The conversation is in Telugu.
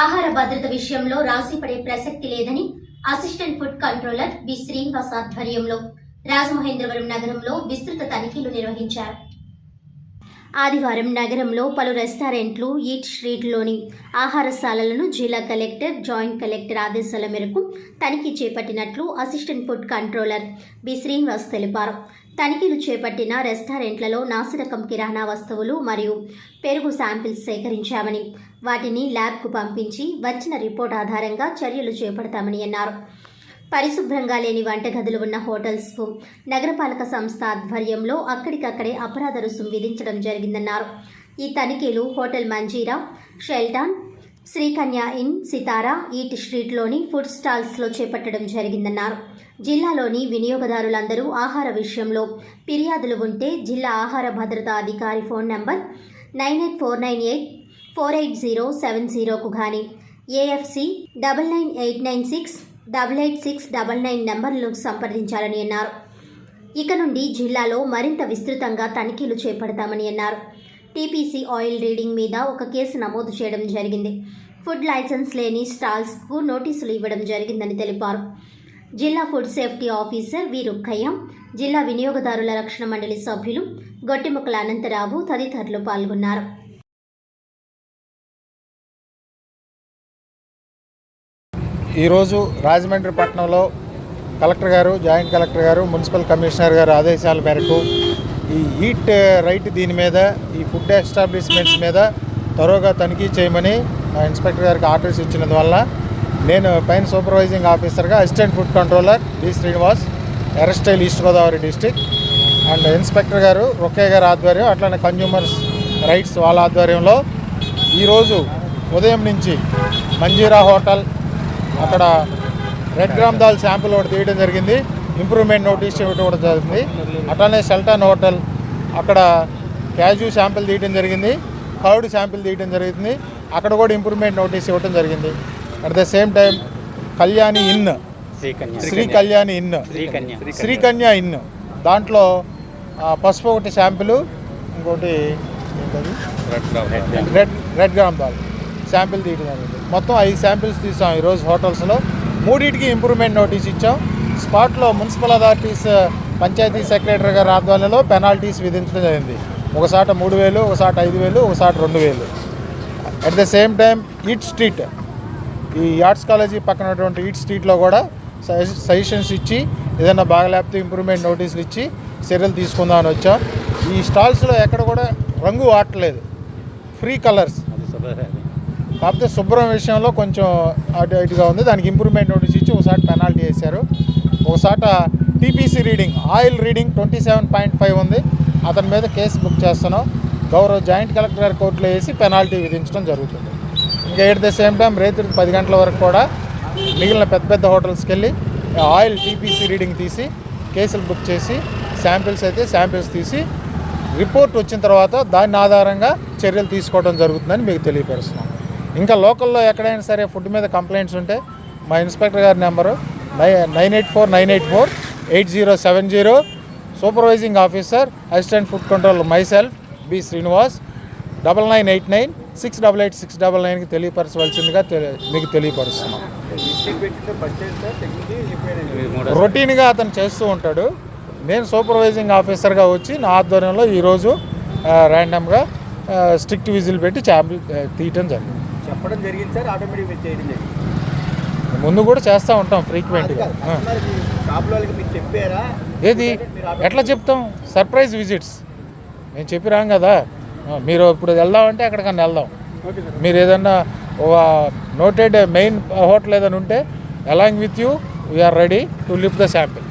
ఆహార భద్రత విషయంలో రాసిపడే ప్రసక్తి లేదని assistant food controller B Srinivas ఆధ్వర్యంలో రాజమహేంద్రవరం నగరంలో విస్తృత తనిఖీలు నిర్వహించారు. ఆదివారం నగరంలో పలు రెస్టారెంట్లు ఈట్ స్ట్రీట్లోని ఆహారశాలలను జిల్లా కలెక్టర్ జాయింట్ కలెక్టర్ ఆదేశాల మేరకు తనిఖీ చేపట్టినట్లు assistant food controller B Srinivas తెలిపారు. తనిఖీలు చేపట్టిన రెస్టారెంట్లలో నాసిరకం కిరాణా వస్తువులు మరియు పెరుగు శాంపిల్స్ సేకరించామని వాటిని ల్యాబ్కు పంపించి వచ్చిన రిపోర్ట్ ఆధారంగా చర్యలు చేపడతామని అన్నారు. పరిశుభ్రంగా లేని వంటగదులు ఉన్న హోటల్స్కు నగరపాలక సంస్థ ఆధ్వర్యంలో అక్కడికక్కడే అపరాధ రుసుం విధించడం జరిగిందన్నారు. ఈ తనిఖీలు hotel Manjeera Shelton Srikanya inn Sitara eat స్ట్రీట్లోని food స్టాల్స్లో చేపట్టడం జరిగిందన్నారు. జిల్లాలోని వినియోగదారులందరూ ఆహార విషయంలో ఫిర్యాదులు ఉంటే జిల్లా ఆహార భద్రతా అధికారి phone number nine eight four nine eight four eight zero seven జీరోకు కానీ AFC double nine eight nine six double eight six double nine నంబర్లను సంప్రదించాలని అన్నారు. ఇక నుండి జిల్లాలో మరింత విస్తృతంగా తనిఖీలు చేపడతామని అన్నారు. టీపీసీ ఆయిల్ రీడింగ్ మీద ఒక కేసు నమోదు చేయడం జరిగింది. ఫుడ్ లైసెన్స్ లేని స్టాల్స్కు నోటీసులు ఇవ్వడం జరిగిందని తెలిపారు. జిల్లా food safety officer V Rukkayya జిల్లా వినియోగదారుల రక్షణ మండలి సభ్యులు గొట్టిముక్కల అనంతరావు తదితరులు పాల్గొన్నారు. ఈరోజు రాజమండ్రి పట్టణంలో కలెక్టర్ గారు జాయింట్ కలెక్టర్ గారు మున్సిపల్ కమిషనర్ గారు ఆదేశాల మేరకు ఈ ఈట్ రైట్ uh, దీని మీద ఈ ఫుడ్ ఎస్టాబ్లిష్మెంట్స్ మీద త్వరగా తనిఖీ చేయమని మా ఇన్స్పెక్టర్ గారికి ఆర్డర్స్ ఇచ్చినందువల్ల నేను పైన సూపర్వైజింగ్ ఆఫీసర్గా assistant food controller D. Srinivas erstwhile East Godavari district and inspector గారు రొకే గారి ఆధ్వర్యం అట్లనే కన్జ్యూమర్స్ రైట్స్ వాళ్ళ ఆధ్వర్యంలో ఈరోజు ఉదయం నుంచి మంజీరా హోటల్ అక్కడ రెడ్ గ్రామ్ దాల్ శాంపుల్ ఒకటి తీయడం జరిగింది. ఇంప్రూవ్మెంట్ నోటీస్ ఇవ్వడం కూడా జరిగింది. అట్లానే సెల్టాన్ హోటల్ అక్కడ క్యాజు శాంపిల్ తీయడం జరిగింది కర్డ్ శాంపిల్ తీయడం జరిగింది అక్కడ కూడా ఇంప్రూవ్మెంట్ నోటీస్ ఇవ్వడం జరిగింది. At the same time Kalyani inn. Sri Kalyani inn. Srikanya. Inn. దాంట్లో పసుపు ఒకటి శాంపిల్ ఇంకోటి ఏంటది? Red red gram dal sample తీయడం జరిగింది. మొత్తం ఐదు శాంపిల్స్ తీసాం ఈరోజు హోటల్స్లో. మూడింటికి ఇంప్రూవ్మెంట్ నోటీస్ ఇచ్చాం. స్పాట్లో మున్సిపల్ అథారిటీస్ పంచాయతీ సెక్రటరీ గారి ఆధ్వర్యంలో పెనాల్టీస్ విధించడం జరిగింది. ఒకసాట మూడు వేలు ఒకసాట ఐదు వేలు ఒకసాట రెండు వేలు. At the same time eat street ఈ ఆర్ట్స్ కాలేజీ పక్కన ఉన్నటువంటి ఈట్ స్ట్రీట్లో కూడా సజెషన్స్ ఇచ్చి ఏదైనా బాగలేకపోతే ఇంప్రూవ్మెంట్ నోటీసులు ఇచ్చి చర్యలు తీసుకుందామని వచ్చాం. ఈ స్టాల్స్లో ఎక్కడ కూడా రంగు వాడలేదు ఫ్రీ కలర్స్ కాకపోతే శుభ్రం విషయంలో కొంచెం అటు ఇటుగా ఉంది. దానికి ఇంప్రూవ్మెంట్ నోటీస్ ఇచ్చి ఒకసారి పెనాల్టీ వేశారు. ఒకసాట TPC reading oil reading twenty seven point five ఉంది. అతని మీద కేసు బుక్ చేస్తున్నాం. గౌరవ జాయింట్ కలెక్టర్ గారి కోర్టులో వేసి పెనాల్టీ విధించడం జరుగుతుంది. ఇంకా ఎట్ ద సేమ్ టైం రేత్రి పది గంటల వరకు కూడా మిగిలిన పెద్ద పెద్ద హోటల్స్కి వెళ్ళి ఆయిల్ టీపీసీ రీడింగ్ తీసి కేసులు బుక్ చేసి శాంపిల్స్ అయితే శాంపిల్స్ తీసి రిపోర్ట్ వచ్చిన తర్వాత దాని ఆధారంగా చర్యలు తీసుకోవడం జరుగుతుందని మీకు తెలియపరుస్తున్నాం. ఇంకా లోకల్లో ఎక్కడైనా సరే ఫుడ్ మీద కంప్లైంట్స్ ఉంటే మా ఇన్స్పెక్టర్ గారి number nine nine eight four nine eight four eight zero seven zero supervising officer assistant food control myself B Srinivas double nine eight nine six double eight six double నైన్కి తెలియపరచవలసిందిగా తెలి- మీకు తెలియపరుస్తున్నాం. రొటీన్గా అతను చేస్తూ ఉంటాడు. నేను సూపర్వైజింగ్ ఆఫీసర్గా వచ్చి నా ఆధ్వర్యంలో ఈరోజు ర్యాండమ్గా స్ట్రిక్ట్ విజిల్ పెట్టి చాంపిల్ తీయటం జరిగింది. చెప్పడం జరిగింది సార్ ఆటోమేటిక్ చేయడం. జరిగింది ముందు కూడా చేస్తూ ఉంటాం ఫ్రీక్వెంట్గా చెప్పారా? ఏది? ఎట్లా చెప్తాం? సర్ప్రైజ్ విజిట్స్ నేను చెప్పి రాం కదా. మీరు ఇప్పుడు వెళ్దామంటే ఎక్కడికన్నా వెళ్దాం. మీరు ఏదన్నా నోటెడ్ మెయిన్ హోటల్ ఏదైనా ఉంటే along with you we are ready to lift the sample